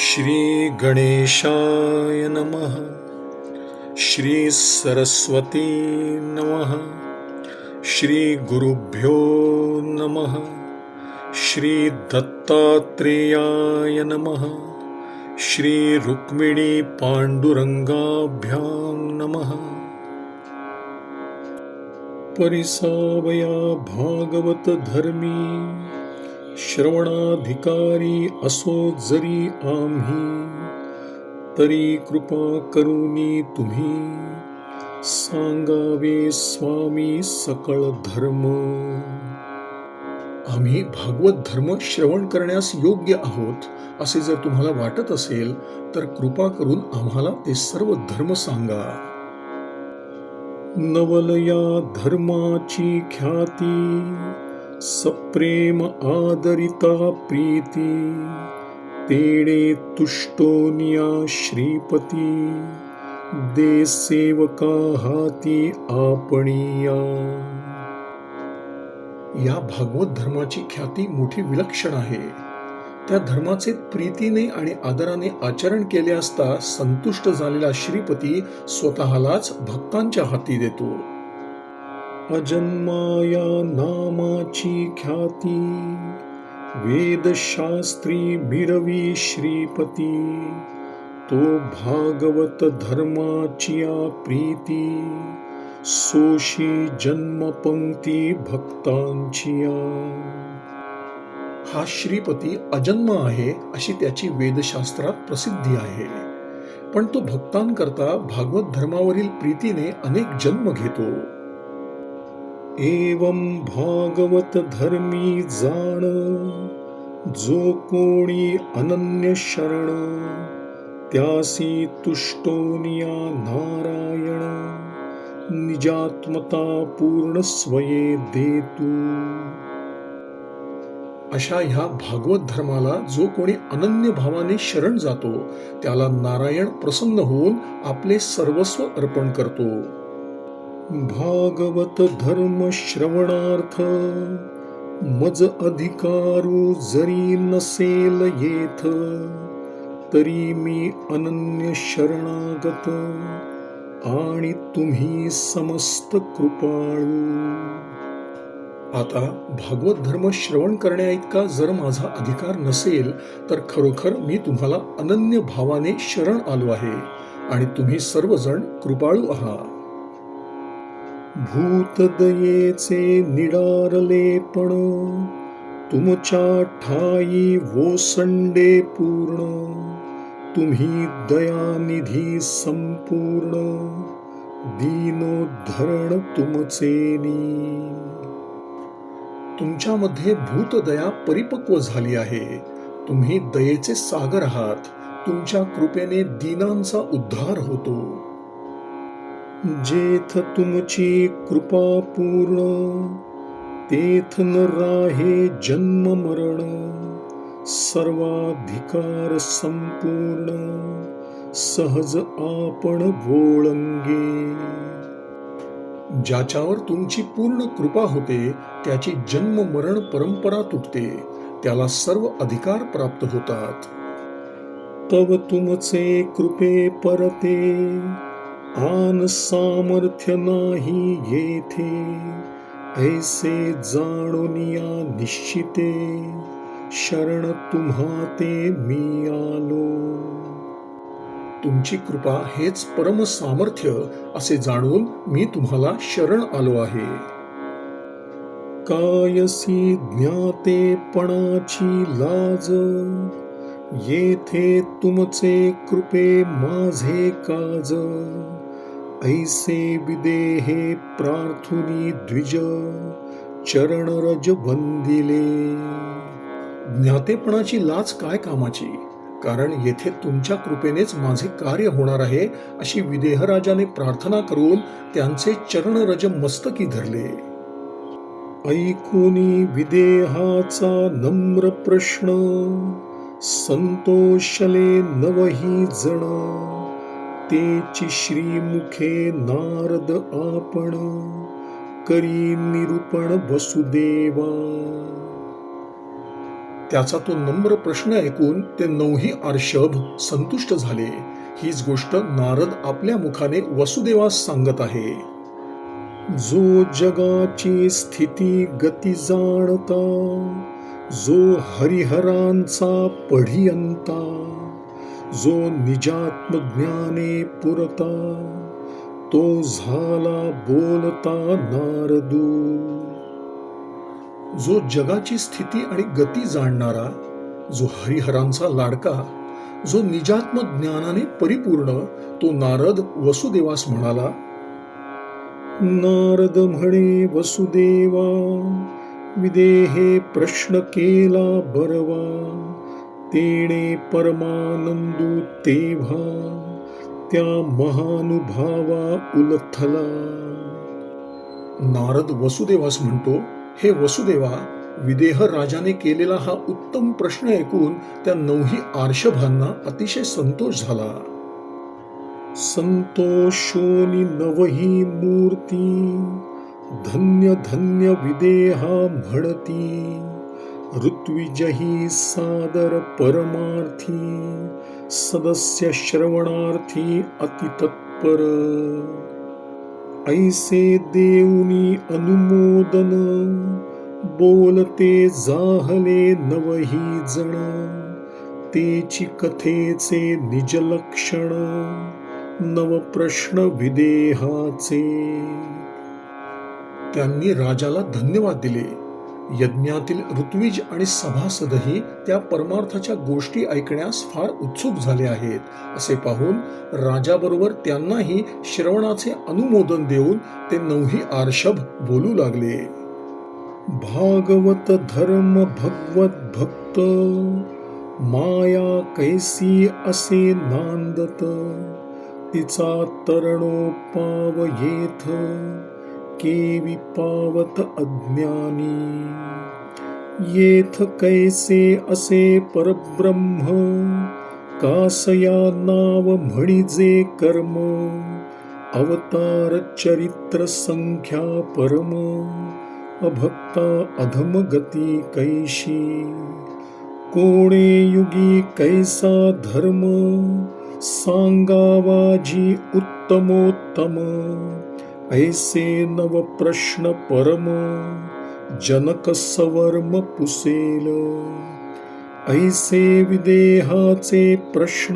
श्री गणेशाय नमः श्री सरस्वती नमः श्री गुरुभ्यो नमः श्री दत्तात्रेयाय नमः श्री रुक्मिणी पाण्डुरङ्गाभ्यां नमः। परिसावया भागवत धर्मी श्रवणाधिकारी असो जरी आम्ही तरी कृपा करुनी तुम्ही. सांगावे स्वामी सकळ धर्म. आम्ही भागवत धर्म श्रवण करण्यास योग्य आहोत असे जर तुम्हाला वाटत असेल तर कृपा करून आम्हाला ते सर्व धर्म सांगा. नवलया धर्माची ख्याती सप्रेम आदरिता प्रीती तेणे तुष्टोनिया श्रीपती दे सेवका हाती आपणिया. या भागवत धर्माची ख्याती मोठी विलक्षण आहे. त्या धर्माचे प्रीतीने आणि आदराने आचरण केले असता संतुष्ट झालेला श्रीपती स्वतःलाच भक्तांच्या हाती देतो. अजन्माया नामाची ख्याती वेदशास्त्री बिरवी श्रीपती तो भागवत धर्माची प्रीती सोशी जन्मपंक्ती भक्तांचिया. हा श्रीपती अजन्म आहे अशी त्याची वेदशास्त्रात प्रसिद्धी आहे. पण तो भक्तांकरता भागवत धर्मावरील प्रीतीने अनेक जन्म घेतो. एवं भागवत धर्मी जाण जो कोणी अनन्य शरण त्यासी तुष्टोनिया नारायण निजात्मता पूर्ण स्वये देतू। अशा ह्या भागवत धर्माला जो कोणी अनन्य भावाने शरण जातो त्याला नारायण प्रसन्न होऊन आपले सर्वस्व अर्पण करतो। भागवत धर्म श्रवणार्थ मज अधिकारू जरी नसेल येथ तरी मी अनन्य शरणागत आणि तुम्ही समस्त कृपाळू. आता भागवत धर्म श्रवण करण्या इतका जर माझा अधिकार नसेल तर खरोखर मी तुम्हाला अनन्य भावाने शरण आलो आहे आणि तुम्ही सर्वजण कृपाळू आहात. भूतदयेचे निडारलेपण तुमच्या ठाई वोसंडे पूर्ण तुम्ही दयानिधी संपूर्ण दीनोद्धरण तुमचेनी तुमच्यामध्ये भूतदया परिपक्व झाली आहे. तुम्ही दयेचे सागर आहात. तुमच्या कृपेने दीनांचा उद्धार होतो. जेथ तुमची कृपा पूर्ण तेथ न राहे जन्म मरण सर्वाधिकार संपूर्ण सहज आपण भोळंगे. ज्याच्यावर तुमची पूर्ण कृपा होते त्याची जन्म मरण परंपरा तुटते त्याला सर्व अधिकार प्राप्त होतात. तव तुमचे कृपे परते. आन सामर्थ्य नाही येथे ऐसे जाणूनिया निश्चिते शरण तुम्हा ते मी आलो. तुमची कृपा हेच परम सामर्थ्य असे जाणून मी तुम्हाला शरण आलो आहे. कायसी ज्ञातेपणाची लाज येथे तुमचे कृपे माझे काज. ऐसे विदेहे प्रार्थुनी द्विज चरण रज वंदिले ज्ञातेपणाची लाच काय कामाची? कारण येथे तुमच्या कृपेनेच माझे कार्य होणार आहे अशी विदेहराजाने प्रार्थना करून त्यांचे चरणरज मस्तकी धरले. ऐकुनी विदेहाचा नम्र प्रश्न संतोषले नवही जण. तेची श्रीमुखे नारद आपण करी निरूपण वसुदेवा. त्याचा तो नम्र प्रश्न ऐकून ते नवही आर्षभ संतुष्ट झाले. हीच गोष्ट नारद आपल्या मुखाने वसुदेवास सांगत आहे. जो जगाची स्थिती गती जाणता जो हरिहरांचा पढियंता जो निजात्मज्ञाने पुरता तो झाला बोलता नारदू. जो जगाची स्थिती आणि गती जाणणारा जो हरिहरांचा लाडका जो निजात्म ज्ञानाने परिपूर्ण तो नारद वसुदेवास म्हणाला नारद म्हणे वसुदेवा विदेहे प्रश्न केला बरवा. तेणे परमानंदू तेव्हा त्या महानुभावा उलथला. नारद वसुदेवास म्हणतो हे वसुदेवा विदेह राजाने केलेला हा उत्तम प्रश्न ऐकून त्या नवही आर्षभांना अतिशय संतोष झाला. संतोषोनी नवही मूर्ती धन्य धन्य विदेहा म्हणती. ऋत्विजही सादर परमार्थी सदस्य श्रवणार्थी अतितत्पर। ऐसे देऊनी अनुमोदन बोलते जाहले नवही जण। तेची कथेचे निजलक्षण नव प्रश्न विदेहाचे। त्यांनी राजाला धन्यवाद दिले. यज्ञातील ऋत्विज आणि सभासदही त्या परमार्थाच्या गोष्टी ऐकण्यास फार उत्सुक झाले आहेत. असे पाहून राजाबरोबर त्यांनाही श्रवणाचे अनुमोदन देऊन ते नवही आर्षभ बोलू लागले. भागवत धर्म भगवत भक्त माया कैसी असे नांदत तिचा तरणो पाव येथ. केवी पावत अज्ञानी. येथ कैसे असे परब्रह्म? कासया नाव म्हणिजे कर्म? अवतार चरित्र संख्या परम? अभक्ता अधम गती कैशी? कोणे युगी कैसा धर्म? सांगावाजी उत्तमोत्तम? ऐसे नव प्रश्न परम जनक सवर्म पुसेल। ऐसे विदेहाचे प्रश्न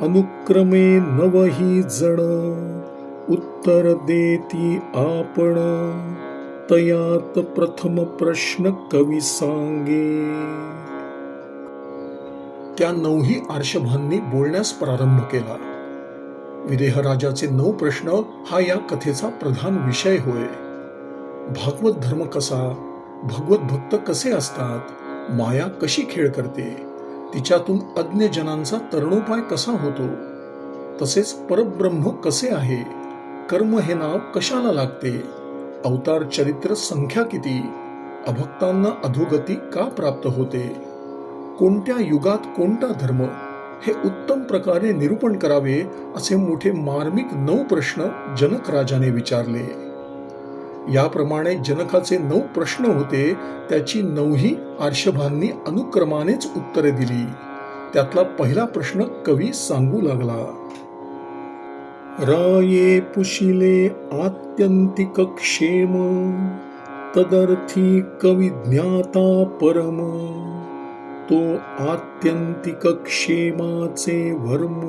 अनुक्रमे नवही जण उत्तर देती आपण। तयात प्रथम प्रश्न कवी सांगे। त्या नऊही आर्षभांनी बोलण्यास प्रारंभ केला। विदेहराजाचे नऊ प्रश्न हा या कथेचा प्रधान विषय होय. भागवत धर्म कसा? भगवत भक्त कसे असतात? माया कशी खेळ करते? तिच्यातून अज्ञ जनांचा तरणोपाय कसा होतो? तसेच परब्रह्म कसे आहे? कर्म हे नाव कशाला लागते? अवतार चरित्र संख्या किती? अभक्तांना अधोगती का प्राप्त होते? कोणत्या युगात कोणता धर्म? हे उत्तम प्रकारे निरूपण करावे असे मोठे मार्मिक नऊ प्रश्न जनक राजाने विचारले. याप्रमाणे जनकाचे नऊ प्रश्न होते त्याची नऊही आर्षभांनी अनुक्रमानेच उत्तरे दिली. त्यातला पहिला प्रश्न कवी सांगू लागला. राये पुशिले आत्यंतिक क्षेम तदर्थी कवी ज्ञाता परम. तो आत्यंतिक क्षेमाचे वर्म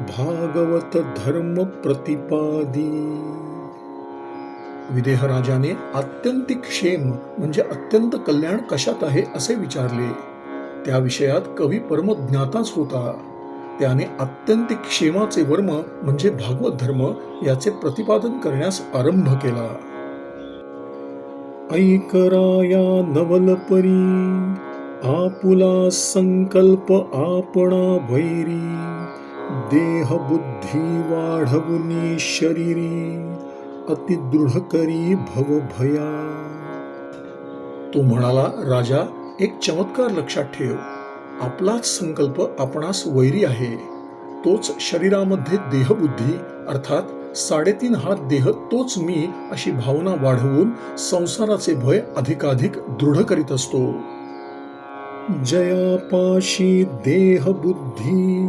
भागवत धर्म प्रतिपादी. विदेहराजाने आत्यंतिक क्षेम म्हणजे अत्यंत कल्याण कशात आहे असे विचारले. त्या विषयात कवी परमज्ञाताच होता. त्याने आत्यंतिक क्षेमाचे वर्म म्हणजे भागवत धर्म याचे प्रतिपादन करण्यास आरंभ केला. ऐकराया नवलपरी आपुला संकल्प आपणा भैरी देह बुद्धी वाढवुनी शरीरी अतिदृढ करी भव भया. तो म्हणाला राजा एक चमत्कार लक्षात ठेव. आपलाच संकल्प आपणास वैरी आहे. तोच शरीरामध्ये देहबुद्धी अर्थात साडेतीन हात देह तोच मी अशी भावना वाढवून संसाराचे भय अधिकाधिक दृढ करीत असतो. जयापाशी देह बुद्धी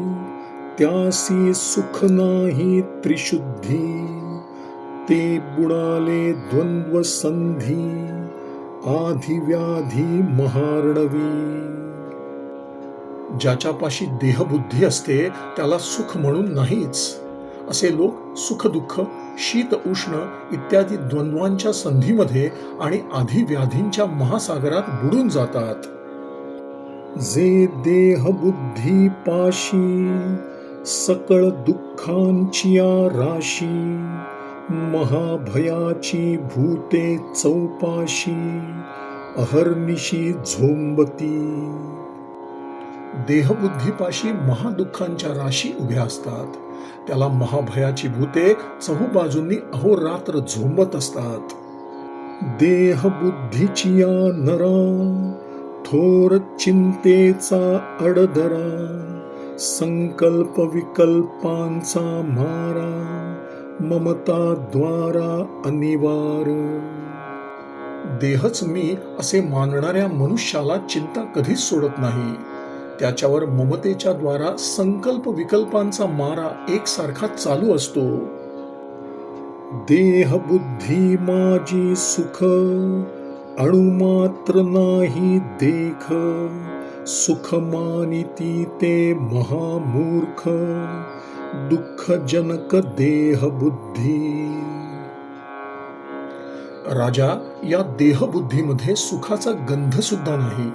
त्यासी सुख नाही त्रिशुद्धी. ते बुडाले द्वंद्व संधी आधी व्याधी महारणवी. ज्याच्यापाशी देहबुद्धी असते त्याला सुख म्हणून नाहीच. असे लोक सुख दुःख शीत उष्ण इत्यादी द्वंद्वांच्या संधीमध्ये आणि आधी व्याधींच्या महासागरात बुडून जातात. जे देहबुद्धी पाशी सकळ दुःखांचिया राशी महाभयाची भूते चौपाशी अहर्निशी झोंबती. देहबुद्धीपाशी महादुःखांच्या राशी उभ्या असतात. त्याला महाभयाची भूते चहूबाजूंनी अहोरात्र झोंबत असतात. देहबुद्धीची या नरा थोर चिंतेचा अडदरा संकल्प विकल्पांचा मारा ममता द्वारा अनिवार. देहच मी असे मानणाऱ्या मनुष्याला चिंता कधीच सोडत नाही. त्याच्यावर ममतेच्या द्वारा संकल्प विकल्पांचा मारा एकसारखा चालू असतो. देह बुद्धी माझी सुख अणुमात्र नाही देख सुख मानिती ते महामूर्ख दुःखजनक देह बुद्धी. राजा या देहबुद्धीमध्ये सुखाचा गंध सुद्धा नाही.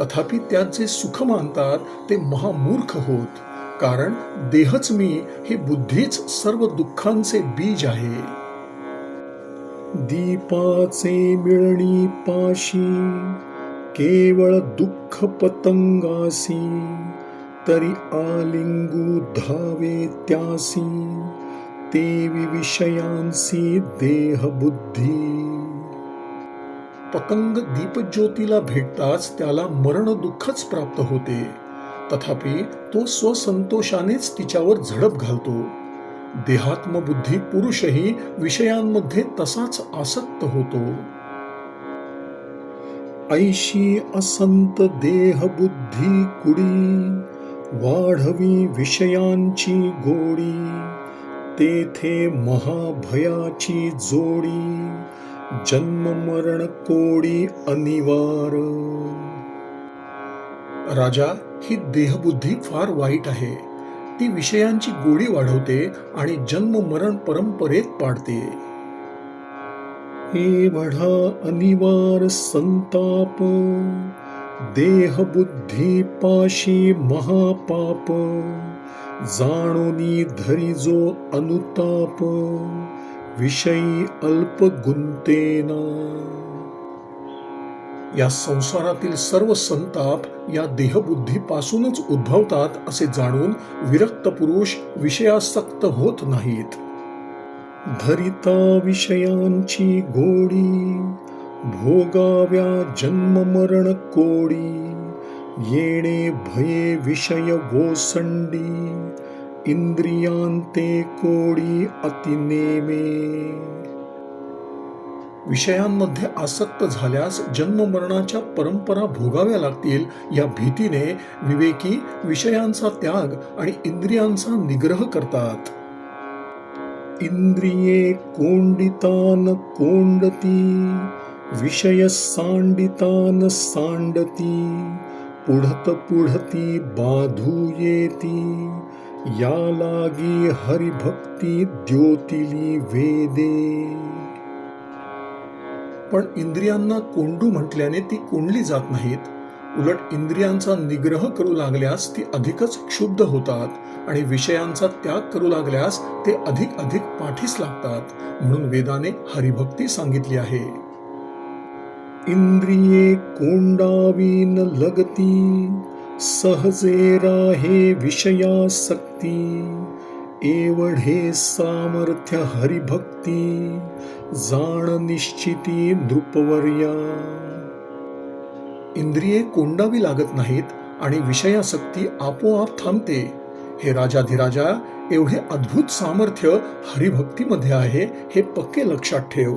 तथापि त्यात जे सुख मानतात ते महामूर्ख होत. कारण देहच मी हे बुद्धीच सर्व दुःखांचे बीज आहे. दीपाचे मिळणी पाशी केवळ दुःख पतंगासी तरी आलिंगू धावे त्यासी तेवी विषयांसी देह बुद्धी. पतंग दीपज्योतीला भेटताच त्याला मरण दुःखच प्राप्त होते. तथापि तो स्वसंतोषानेच तिच्यावर झडप घालतो. देहात्मबुद्धी पुरुषही विषयांमध्ये तसाच आसक्त होतो. ऐशी असंत देहबुद्धी कुडी वाढवी विषयांची गोडी तेथे महाभयाची जोडी जन्म मरण कोडी अनिवार. राजा ही देहबुद्धी फार वाईट आहे. ती विषयांची गोडी वाढवते आणि जन्म मरण परंपरेत पाडते. हे वढा अनिवार संताप देहबुद्धी पाशी महापाप जाणोनी धरी जो अनुताप विषयी अल्प गुंतेना. या संसारातील सर्व संताप या देहबुद्धीपासूनच उद्भवतात असे जाणून विरक्त पुरुष विषयासक्त होत नाहीत. धरिता विषयांची गोडी भोगाव्या जन्म मरण कोडी येणे भये विषय वोसंडी इंद्रियांते कोडी अतिनेमे. विषयांमध्ये आसक्त झाल्यास जन्ममरणाच्या परंपरा भोगाव्या लागतील. या भीतीने विवेकी विषयांचा त्याग आणि इंद्रियांचा निग्रह करतात. इंद्रिये कोंडितान कोंडती विषय सांडितान सांडती पुढत पुढती बाधू येती. या लागी हरिभक्ती द्योतिली वेदे. पण इंद्रियांना कोंडू म्हटल्याने ती कोंडली जात नाहीत. उलट इंद्रियांचा निग्रह करू लागल्यास ती अधिकच क्षुब्ध होतात आणि विषयांचा त्याग करू लागल्यास ते अधिक अधिक पाठीस लागतात म्हणून वेदाने हरिभक्ती सांगितली आहे. इंद्रिये कोंडावीन लगती सहजे राहे विषयासक्ती. एवढे सामर्थ्य हरिभक्ती जाण निश्चिती नृपवर्या. इंद्रिये कोंडावी लागत नाहीत आणि विषयासक्ती आपोआप थांबते. हे राजाधिराजा एवढे अद्भुत सामर्थ्य हरिभक्तीमध्ये आहे हे पक्के लक्षात ठेव.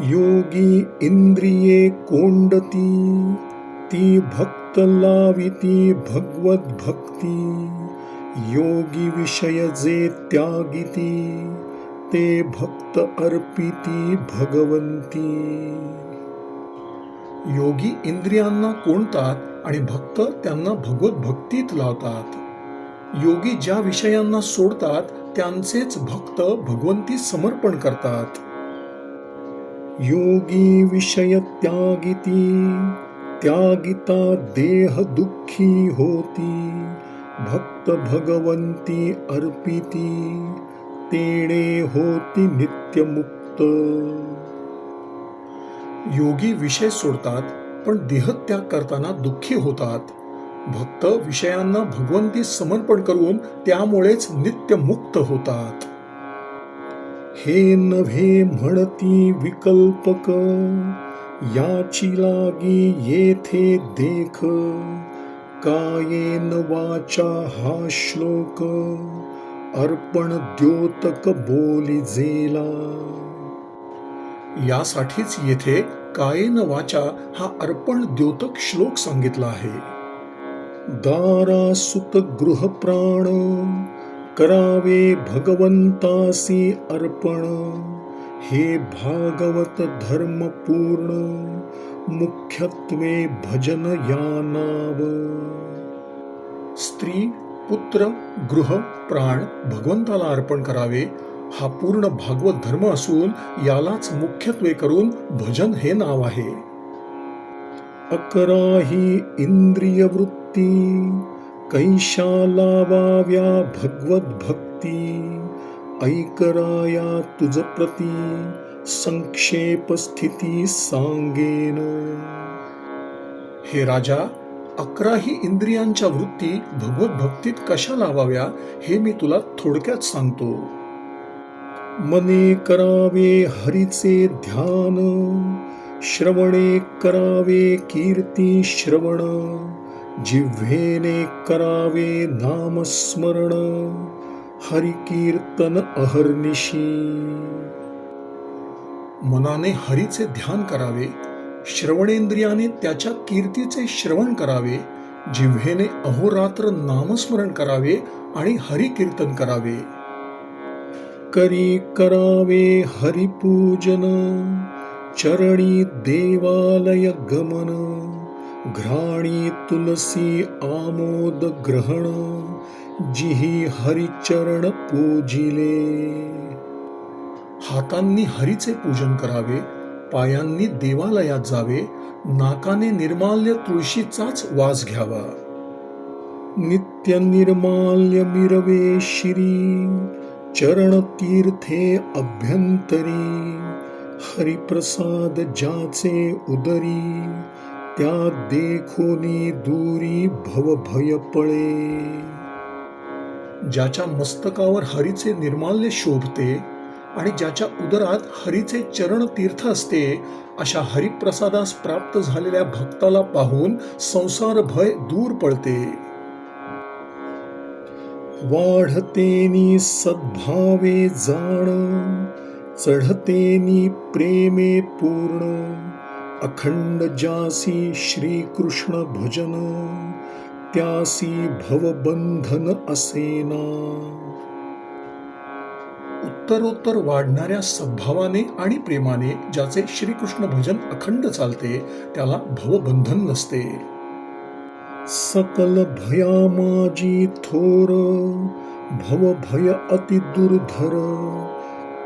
योगी इंद्रिये कोंडती ती भक्त लाविती भगवत भक्ती. योगी विषय जे त्यागिती ते भक्त अर्पिती भगवंती योगी इंद्रियांना कोणतात आणि भक्त त्यांना भगवत भक्तीत लावतात? योगी ज्या विषयांना सोडतात त्यांचेच भक्त भगवंती समर्पण करतात. योगी विषय त्यागिती त्यागिता देह दुःखी होती। भक्त भगवंती अर्पिती तेणे होती नित्यमुक्त. योगी विषय सोडतात पण देहत्याग करताना दुःखी होतात. भक्त विषयांना भगवंती समर्पण करून त्यामुळेच नित्य मुक्त होतात. हे नव्हे म्हणती विकल्पक याची लागी येथे देख. कायेन वाचा हा श्लोक. अर्पण द्योतक बोलिजेला यासाठीच येथे कायेन वाचा हा अर्पण द्योतक श्लोक सांगितला आहे. दारासुत गृहप्राण करावे भगवंतासी अर्पण. हे भागवत धर्म पूर्ण. मुख्यत्वे भजन यानाव स्त्री पुत्र गृह प्राण भगवंताला अर्पण करावे हा पूर्ण भागवत धर्म असून यालाच मुख्यत्वे करून भजन हे नाव आहे. अकराही इंद्रिय वृत्ती कैशा लावाव्या भगवत भक्ती ऐकराया तुझ प्रती संक्षेप स्थिती सांगेन. हे राजा अकराही इंद्रियांच्या वृत्ती भगवत भक्तीत कशा लावाव्या हे मी तुला थोडक्यात सांगतो. मने करावे हरीचे ध्यान श्रवणे करावे कीर्ती श्रवण जिव्हेने करावे नामस्मरण हरिकीर्तन अहर्निशी. मनाने हरीचे ध्यान करावे श्रवणेंद्रियाने त्याच्या कीर्तीचे श्रवण करावे जिव्हेने अहोरात्र नामस्मरण करावे आणि हरिकीर्तन करावे. करी करावे हरिपूजन चरणी देवालय गमन घ्राणी तुलसी आमोद ग्रहण जिही हरिचरण पूजिले. हातांनी हरीचे पूजन करावे पायांनी देवालयात जावे नाकाने निर्माल्य तुळशीचाच वास घ्यावा. नित्य निर्माल्य मिरवे शिरी चरण तीर्थे अभ्यंतरी हरिप्रसाद ज्याचे उदरी त्या देखोनी दूरी भवभय पळे ज्याच्या मस्तकावर हरीचे निर्माल्य शोभते आणि ज्याच्या उदरात हरीचे चरण तीर्थ असते अशा हरिप्रसादास प्राप्त झालेल्या भक्ताला पाहून संसार भय दूर पळते वाढतेनी सद्भावे जाण चढतेनी प्रेमे पूर्ण अखंड जासी श्रीकृष्ण भजन त्यासी भवबंधन असेना. उत्तरोत्तर वाढणाऱ्या सद्भावाने आणि प्रेमाने ज्याचे श्रीकृष्ण भजन अखंड चालते त्याला भवबंधन नसते. सकल भया माझी थोर भव भय अति दुर्धर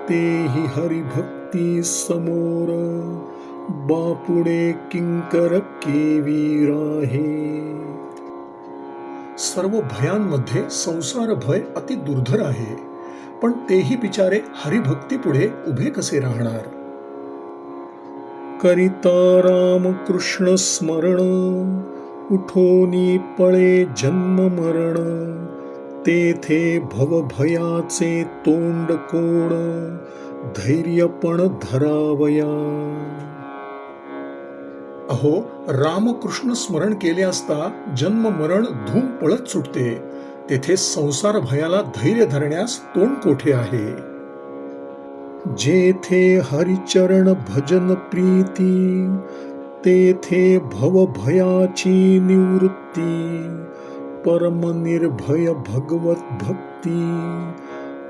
तेही हरिभक्ती समोर बापुडे किंकर केवी राहे सर्व भयांमध्ये संसार भय अति दुर्धर आहे. पण तेही बिचारे हरिभक्तीपुढे उभे कसे राहणार? करिता राम कृष्ण स्मरण उठोनी पळे जन्म मरण तेथे भवभयाचे तोंड कोण धैर्यपण धरावया. अहो रामकृष्ण स्मरण केले असता जन्म मरण धूम पळत सुटते. तेथे संसार भयाला धैर्य धरण्यास तोंड कोठे आहे? जेथे हरिचरण भजन प्रीती, तेथे भवभयाची निवृत्ती परमनिर्भय भगवत भक्ती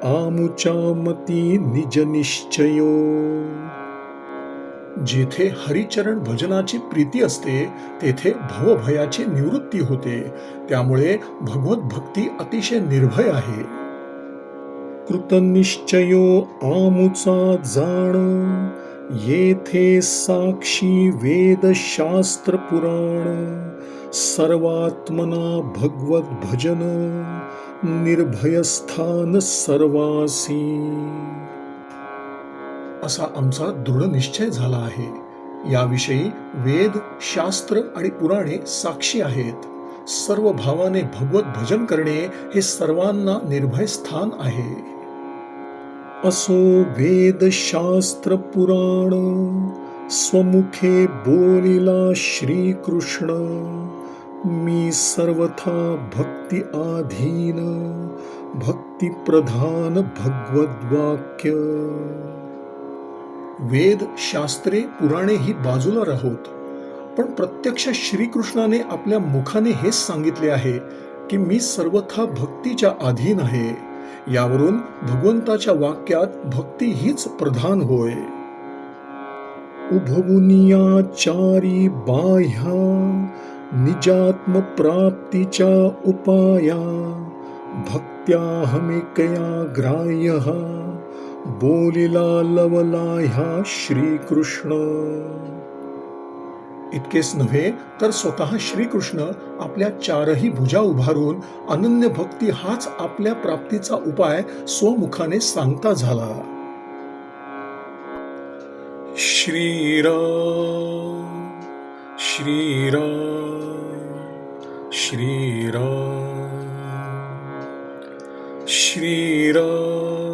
आमुच्या मती निज निश्चयो। जेथे हरिचरण भजनाची प्रीती असते तेथे भवभयाची निवृत्ती होते. त्यामुळे भगवत भक्ती अतिशय निर्भय आहे. कृतनिश्चयो आमुचा जाण येथे साक्षी वेद शास्त्र पुराण सर्वात्मना भगवत भजन निर्भयस्थान सर्वासी. असा आमचा दृढ निश्चय झाला आहे. याविषयी वेद शास्त्र आणि पुराणे साक्षी आहेत. सर्व भावाने भगवत भजन करणे हे सर्वांना निर्भय स्थान आहे. असो वेद शास्त्र पुराण स्वमुखे बोलिला श्रीकृष्ण मी सर्वथा भक्ती आधीन भक्तिप्रधान प्रधान वाक्य. वेद शास्त्रे पुराणे ही बाजूला राहोत. पण प्रत्यक्ष श्रीकृष्णाने आपल्या मुखाने हेच सांगितले आहे की मी सर्वथा भक्तीच्या अधीन आहे. यावरून भगवंताच्या वाक्यात भक्ती हीच प्रधान होय. उभवुनिया चारी बाह्या निजात्म प्राप्तीच्या उपाया भक्त्या हमेकया ग्राह्य। बोलिला लवला ह्या श्रीकृष्ण. इतकेच नव्हे तर स्वतः श्रीकृष्ण आपल्या चारही भुजा उभारून अनन्य भक्ती हाच आपल्या प्राप्तीचा उपाय स्वमुखाने सांगता झाला. श्रीराम श्रीराम श्रीराम श्रीराम.